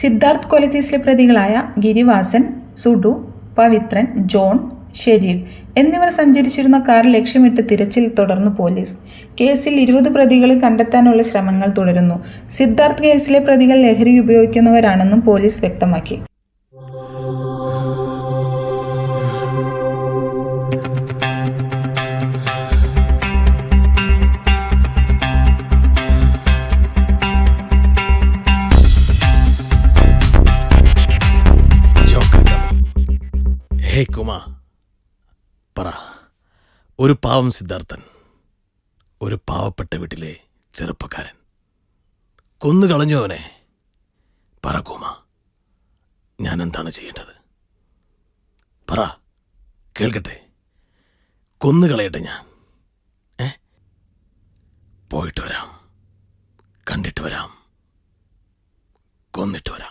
സിദ്ധാർത്ഥ് കൊലക്കേസിലെ പ്രതികളായ ഗിരിവാസൻ സുഡു പവിത്രൻ ജോൺ ഷെരീഫ് എന്നിവർ സഞ്ചരിച്ചിരുന്ന കാർ ലക്ഷ്യമിട്ട് തിരച്ചിൽ തുടർന്നു പോലീസ്. കേസിൽ ഇരുപത് പ്രതികളെ കണ്ടെത്താനുള്ള ശ്രമങ്ങൾ തുടരുന്നു. സിദ്ധാർത്ഥ് കേസിലെ പ്രതികൾ ലഹരി ഉപയോഗിക്കുന്നവരാണെന്നും പോലീസ് വ്യക്തമാക്കി. ഹേ കുമ പറ. ഒരു പാവം സിദ്ധാർത്ഥൻ ഒരു പാവപ്പെട്ട വീട്ടിലെ ചെറുപ്പക്കാരൻ. കൊന്നു കളഞ്ഞു അവനെ. പറ കുമ ഞാൻ എന്താണ് ചെയ്യേണ്ടത്? പറ കേൾക്കട്ടെ. കൊന്നു കളയട്ടെ ഞാൻ. ഏ? പോയിട്ട് വരാം കണ്ടിട്ട് വരാം കൊന്നിട്ട് വരാം.